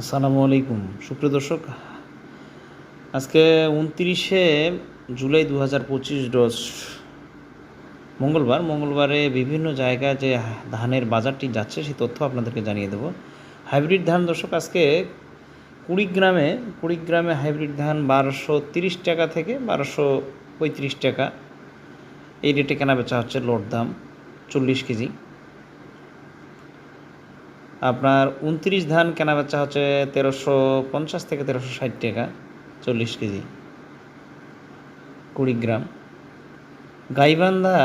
আসসালামু আলাইকুম। সুপ্রিয় দর্শক, আজকে উনত্রিশে জুলাই দু হাজার পঁচিশ রোজ মঙ্গলবার। মঙ্গলবারে বিভিন্ন জায়গায় যে ধানের বাজারটি যাচ্ছে, সেই তথ্য আপনাদেরকে জানিয়ে দেবো। হাইব্রিড ধান দর্শক, আজকে কুড়িগ্রামে কুড়িগ্রামে হাইব্রিড ধান বারোশো তিরিশ টাকা থেকে বারোশো পঁয়ত্রিশ টাকা। এই রেটে কেনা বেচা হচ্ছে লোড দাম চল্লিশ কেজি। আপনার উনত্রিশ ধান কেনা বেচা হচ্ছে তেরোশো পঞ্চাশ থেকে তেরোশো ষাট টাকা, চল্লিশ কেজি। কুড়িগ্রাম গাইবান্ধা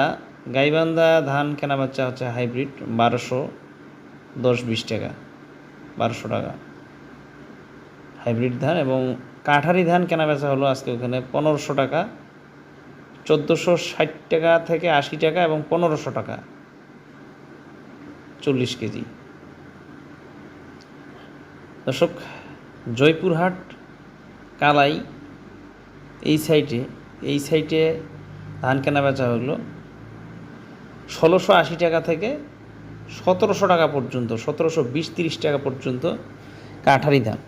গাইবান্ধা ধান কেনা বেচা হচ্ছে হাইব্রিড, বারোশো দশ বিশ টাকা, বারোশো টাকা। হাইব্রিড ধান এবং কাঠারি ধান কেনা বেচা হলো আজকে ওখানে পনেরোশো টাকা, চোদ্দোশো ষাট টাকা থেকে আশি টাকা এবং পনেরোশো টাকা, চল্লিশ কেজি। দর্শক, জয়পুরহাট, কালাই, এই সাইটে এই সাইটে ধান কেনা বেচা হলো ষোলোশো আশি টাকা থেকে সতেরোশো টাকা পর্যন্ত, সতেরোশো বিশ তিরিশ টাকা পর্যন্ত কাঠারি ধান।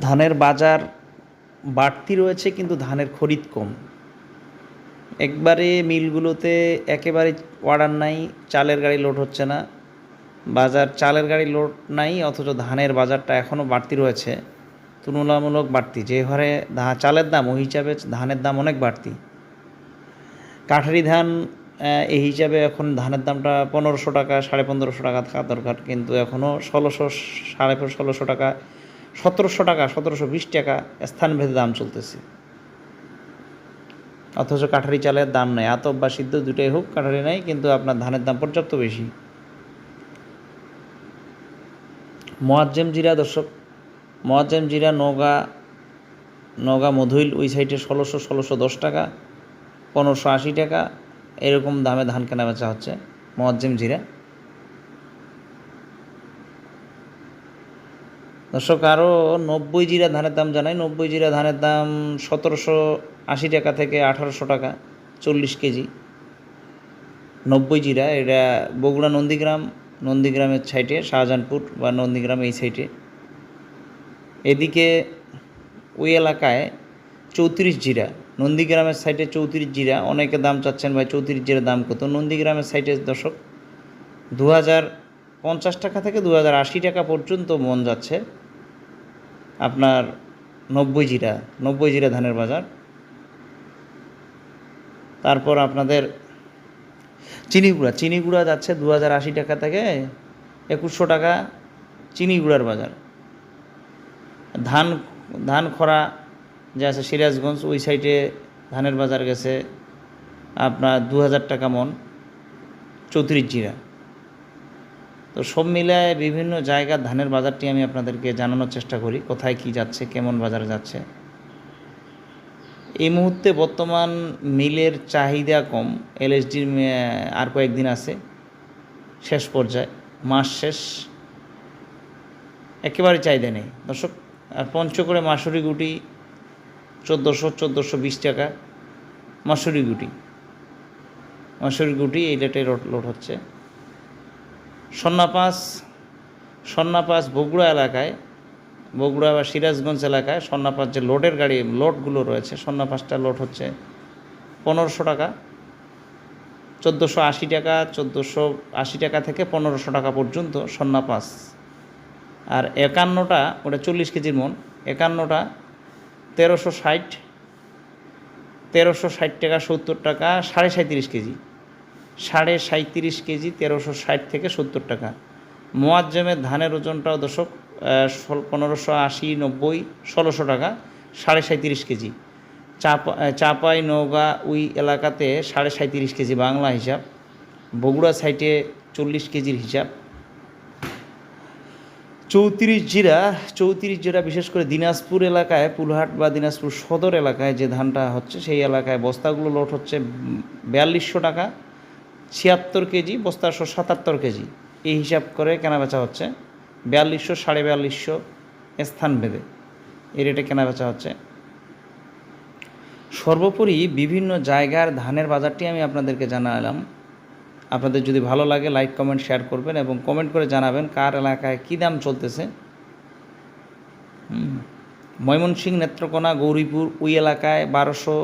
ধানের বাজার বাড়তি রয়েছে, কিন্তু ধানের খরিদ কম। একবারে মিলগুলোতে একেবারে অর্ডার নাই চালের গাড়ি লোড হচ্ছে না। বাজার চালের গাড়ি লোড নাই, অথচ ধানের বাজারটা এখনও বাড়তি রয়েছে। তুলনামূলক বাড়তি। যে হারে চালের দাম, ওই হিসাবে ধানের দাম অনেক বাড়তি। কাঠারি ধান এই হিসাবে এখন ধানের দামটা পনেরোশো টাকা, সাড়ে পনেরোশো টাকা থাকা দরকার, কিন্তু এখনও ষোলোশো, সাড়ে ষোলোশো টাকা, সতেরোশো টাকা, সতেরোশো বিশ টাকা স্থানভেদে দাম চলতেছে। অথচ কাঠারি চালের দাম নেই। আতপ বা সিদ্ধ দুটোই হোক, কাঠারি নাই, কিন্তু আপনার ধানের দাম পর্যাপ্ত বেশি। মোয়াজ্জেম জিরা, দর্শক। মোয়াজ্জেম জিরা নগা নগা মধুইল, ওই সাইডে ষোলোশো ষোলোশো দশ টাকা, পনেরোশো আশি টাকা, এরকম দামে ধান কেনা বেচা হচ্ছে মোয়াজ্জেম জিরা। দর্শক আরও নব্বই জিরা ধানের দাম জানাই। নব্বই জিরা ধানের দাম সতেরোশো আশি টাকা থেকে আঠারোশো টাকা, চল্লিশ কেজি। নব্বই জিরা, এটা বগুড়া নন্দীগ্রাম নন্দীগ্রামের সাইডে শাহজাহানপুর বা নন্দীগ্রাম এই সাইডে এদিকে ওই এলাকায় চৌত্রিশ জিরা, নন্দীগ্রামের সাইডে চৌত্রিশ জিরা, অনেকে দাম চাচ্ছেন ভাই চৌত্রিশ জিরার দাম কত? নন্দীগ্রামের সাইডে দর্শক দু হাজার পঞ্চাশ টাকা থেকে দু আশি টাকা পর্যন্ত মন যাচ্ছে আপনার নব্বই জিরা নব্বই জিরা ধানের বাজার। তারপর আপনাদের চিনি গুঁড়া চিনি গুঁড়া যাচ্ছে দু হাজার আশি টাকা থেকে একুশশো টাকা চিনি গুঁড়ার বাজার। ধান ধান খরা যে আছে সিরাজগঞ্জ, ওই সাইডে ধানের বাজার গেছে আপনার দু হাজার টাকা মন, চৌত্রিশ জিরা। তো সব মিলায় বিভিন্ন জায়গার ধানের বাজারটি আমি আপনাদেরকে জানানোর চেষ্টা করি, কোথায় কি যাচ্ছে, কেমন বাজার যাচ্ছে। এই মুহূর্তে বর্তমান মিলের চাহিদা কম এলএসডির আর কয়েকদিন আছে, শেষ পর্যায়ে, মাস শেষ। একেবারে চাহিদা নেই। দর্শক, আর পঞ্চগড়ে মাসুরি গুটি চোদ্দোশো চোদ্দোশো বিশ টাকা, মাসুরি গুটি। মাসুরি গুটি এই রেটে লোড হচ্ছে। সন্নাপাস সন্নাপাস বগুড়া এলাকায় বগুড়া বা সিরাজগঞ্জ এলাকায় স্বর্ণাপাস যে লোডের গাড়ি, লোডগুলো রয়েছে সন্নাপাসটা লোড হচ্ছে পনেরোশো টাকা। চোদ্দোশো আশি টাকা, চোদ্দোশো আশি টাকা থেকে পনেরোশো টাকা পর্যন্ত সন্নাপাস আর একান্নটা, ওটা চল্লিশ কেজির মন, একান্নটা তেরোশো ষাট তেরোশো ষাট টাকা সত্তর টাকা, সাড়ে সাঁত্রিশ কেজি। সাড়ে সাঁত্রিশ কেজি তেরোশো ষাট থেকে সত্তর টাকা। মোয়াজ্জেমের ধানের ওজনটাও দশক পনেরোশো আশি, নব্বই, ষোলোশো টাকা, সাড়ে সাঁত্রিশ কেজি। চাপা চাপাই নৌগা ওই এলাকাতে সাড়ে সাঁত্রিশ কেজি বাংলা হিসাব। বগুড়া সাইটে চল্লিশ কেজির হিসাব। চৌত্রিশ জিরা চৌত্রিশ জিরা বিশেষ করে দিনাজপুর এলাকায়, পুলহাট বা দিনাজপুর সদর এলাকায় যে ধানটা হচ্ছে, সেই এলাকায় বস্তাগুলো লোড হচ্ছে বিয়াল্লিশশো টাকা, ছিয়াত্তর কেজি বস্তাশো সাতাত্তর কেজি। এই হিসাব করে কেনাবেচা হচ্ছে। বিয়াল্লিশশো, সাড়ে বিয়াল্লিশশো স্থান ভেদে। এই রেটে কেনাবেচা হচ্ছে। সর্বোপরি বিভিন্ন জায়গার ধানের বাজারটি আমি আপনাদেরকে জানালাম। আপনাদের যদি ভালো লাগে লাইক কমেন্ট শেয়ার করবেন এবং কমেন্ট করে জানাবেন কার এলাকায় কী দাম চলতেছে। ময়মনসিংহ নেত্রকোনা, গৌরীপুর ওই এলাকায় বারোশো,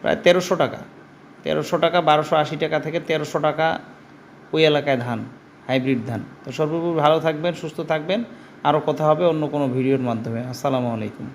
প্রায় তেরোশো টাকা। তেরোশো টাকা, বারোশো আশি টাকা থেকে তেরোশো টাকা ওই এলাকায় ধান। হাইব্রিড ধান। তো সর্বোপরি ভালো থাকবেন, সুস্থ থাকবেন। আরও কথা হবে অন্য কোনো ভিডিওর মাধ্যমে। আসসালামু আলাইকুম।